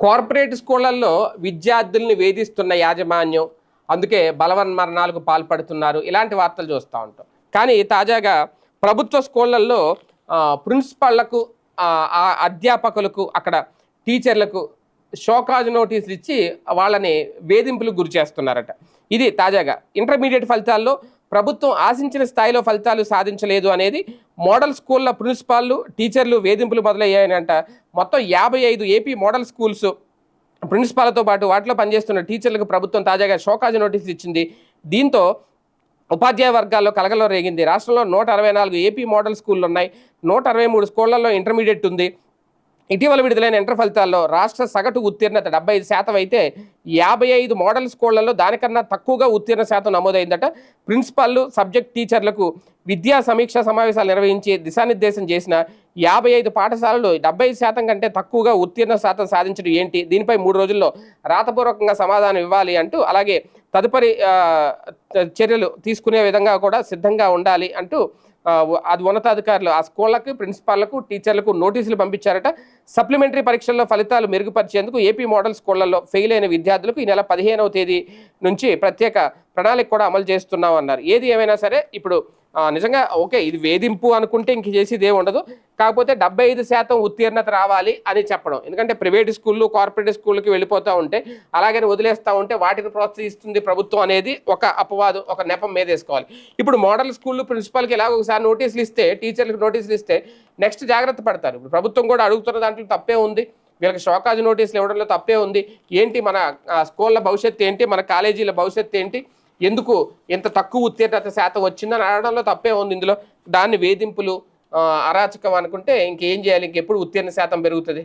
Corporate స్కూళ్ళల్లో విద్యార్థుల్ని వేధిస్తున్న యాజమాన్యం అందుకే బలవన్మరణాలకు పాల్పడుతున్నారు. ఇలాంటి వార్తలు చూస్తూ ఉంటాం. కానీ తాజాగా ప్రభుత్వ స్కూళ్ళల్లో ప్రిన్సిపాళ్ళకు ఆ, అధ్యాపకులకు అక్కడ టీచర్లకు షోకాజ్ నోటీసులు ఇచ్చి వాళ్ళని వేధింపులకు గురి చేస్తున్నారట ఇది తాజాగా ఇంటర్మీడియట్ ఫలితాల్లో ప్రభుత్వం ఆశించిన స్థాయిలో ఫలితాలు సాధించలేదు అనేది మోడల్ స్కూళ్ళ ప్రిన్సిపాల్లు టీచర్లు వేధింపులు మొదలయ్యాయనంట. మొత్తం యాభై ఐదు ఏపీ మోడల్ స్కూల్స్ ప్రిన్సిపాల్తో పాటు వాటిలో పనిచేస్తున్న టీచర్లకు ప్రభుత్వం తాజాగా షోకాజ్ నోటీసులు ఇచ్చింది. దీంతో ఉపాధ్యాయ వర్గాల్లో కలగలో రేగింది. రాష్ట్రంలో నూట అరవై నాలుగు ఏపీ మోడల్ స్కూళ్ళు ఉన్నాయి నూట అరవై మూడు స్కూళ్ళలో ఇంటర్మీడియట్ ఉంది. ఇటీవల విడుదలైన ఇంటర్ ఫలితాల్లో రాష్ట్ర సగటు ఉత్తీర్ణత డెబ్బై ఐదు శాతం అయితే యాభై ఐదు మోడల్ స్కూళ్ళలో దానికన్నా తక్కువగా ఉత్తీర్ణ శాతం నమోదైందట. ప్రిన్సిపాల్లు సబ్జెక్ట్ టీచర్లకు విద్యా సమీక్షా సమావేశాలు నిర్వహించి దిశానిర్దేశం చేసిన యాభై ఐదు పాఠశాలలు డెబ్బై శాతం కంటే తక్కువగా ఉత్తీర్ణ శాతం సాధించడం ఏంటి? దీనిపై మూడు రోజుల్లో రాతపూర్వకంగా సమాధానం ఇవ్వాలి అంటూ అలాగే తదుపరి చర్యలు తీసుకునే విధంగా కూడా సిద్ధంగా ఉండాలి అంటూ అది ఉన్నతాధికారులు ఆ స్కూళ్ళకి ప్రిన్సిపాళ్ళకు టీచర్లకు నోటీసులు పంపించారట. సప్లిమెంటరీ పరీక్షల్లో ఫలితాలు మెరుగుపరిచేందుకు ఏపీ మోడల్ స్కూళ్ళలో ఫెయిల్ అయిన విద్యార్థులకు ఈ నెల పదిహేనవ తేదీ నుంచి ప్రత్యేక ప్రణాళిక కూడా అమలు చేస్తున్నాం అన్నారు ఏది ఏమైనా సరే ఇప్పుడు నిజంగా ఓకే ఇది వేధింపు అనుకుంటే ఇంక చేసేది ఏమి ఉండదు. కాకపోతే డెబ్బై ఐదు శాతం ఉత్తీర్ణత రావాలి అని చెప్పడం. ఎందుకంటే ప్రైవేట్ స్కూళ్ళు కార్పొరేట్ స్కూళ్ళకి వెళ్ళిపోతూ ఉంటే అలాగని వదిలేస్తూ ఉంటే వాటిని ప్రోత్సహిస్తుంది ప్రభుత్వం అనేది ఒక అపవాదం ఒక నెపం మీద వేసుకోవాలి. ఇప్పుడు మోడల్ స్కూళ్ళు ప్రిన్సిపాల్కి ఎలాగ ఒకసారి నోటీసులు ఇస్తే టీచర్లకు నోటీసులు ఇస్తే నెక్స్ట్ జాగ్రత్త పడతారు. ఇప్పుడు ప్రభుత్వం కూడా అడుగుతున్న దాంట్లో తప్పే ఉంది. వీళ్ళకి షోకాజ్ నోటీసులు ఇవ్వడంలో తప్పే ఉంది. ఏంటి మన స్కూళ్ళ భవిష్యత్తు ఏంటి? మన కాలేజీల భవిష్యత్తు ఏంటి? ఎందుకు ఇంత తక్కువ ఉత్తీర్ణత శాతం వచ్చిందని అడగడంలో తప్పే ఉంది ఇందులో. దాన్ని వేధింపులు అరాచకం అనుకుంటే ఇంకేం చేయాలి? ఇంకెప్పుడు ఉత్తీర్ణ శాతం పెరుగుతుంది?